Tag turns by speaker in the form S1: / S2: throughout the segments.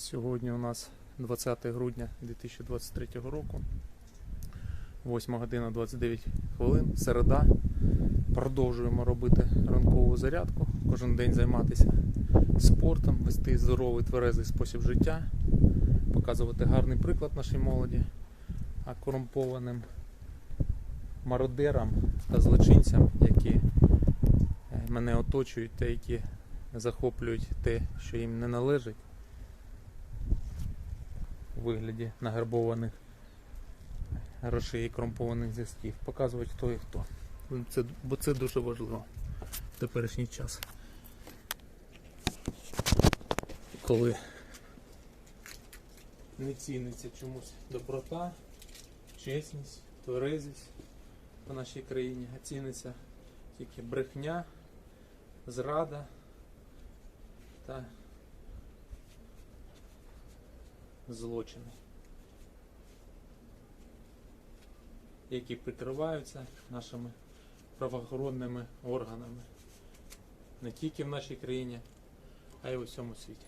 S1: Сьогодні у нас 20 грудня 2023 року. 8 година 29 хвилин, середа. Продовжуємо робити ранкову зарядку, кожен день займатися спортом, вести здоровий тверезий спосіб життя, показувати гарний приклад нашій молоді, а корумпованим мародерам та злочинцям, які е, мене оточують та які захоплюють те, що їм не належить вигляді награбованих грошей і корумпованих зв'язків. Показувати хто і хто. Це, бо це дуже важливо в теперішній час. Коли не ціниться чомусь доброта, чесність, тверезість в нашій країні, а ціниться тільки брехня, зрада та злочини, які прикриваються нашими правоохоронними органами не тільки в нашій країні, а й у всьому світі.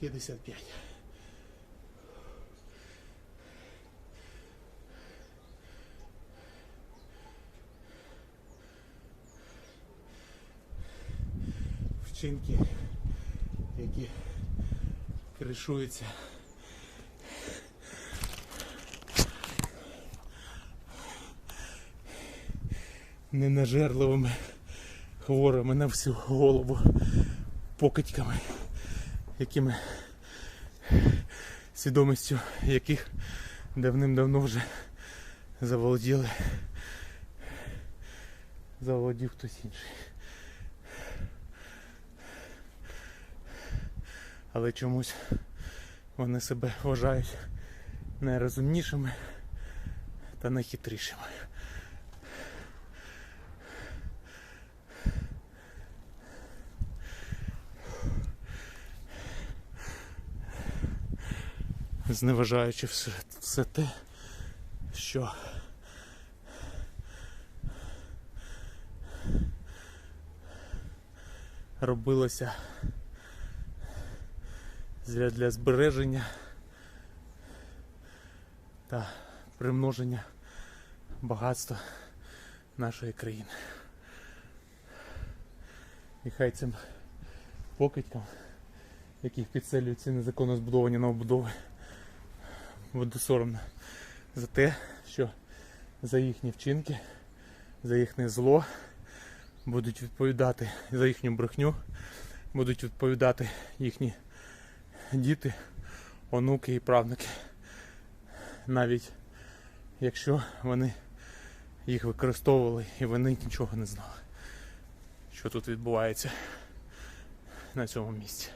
S2: П'ятдесят п'ять. Вчинки, які кришуються. Ненажерливими хворими на всю голову покидьками якими свідомістю яких давним-давно вже заволоділи заволодів хтось інший. Але чомусь вони себе вважають найрозумнішими та найхитрішими. Зневажаючи все, все те, що робилося для, збереження та примноження багатства нашої країни. І хай цим покидькам, яких підселюють ці незаконно збудовані новобудови, буде соромно за те, що за їхні вчинки, за їхнє зло будуть відповідати за їхню брехню, будуть відповідати їхні діти, онуки і правнуки. Навіть якщо вони їх використовували і вони нічого не знали, що тут відбувається на цьому місці.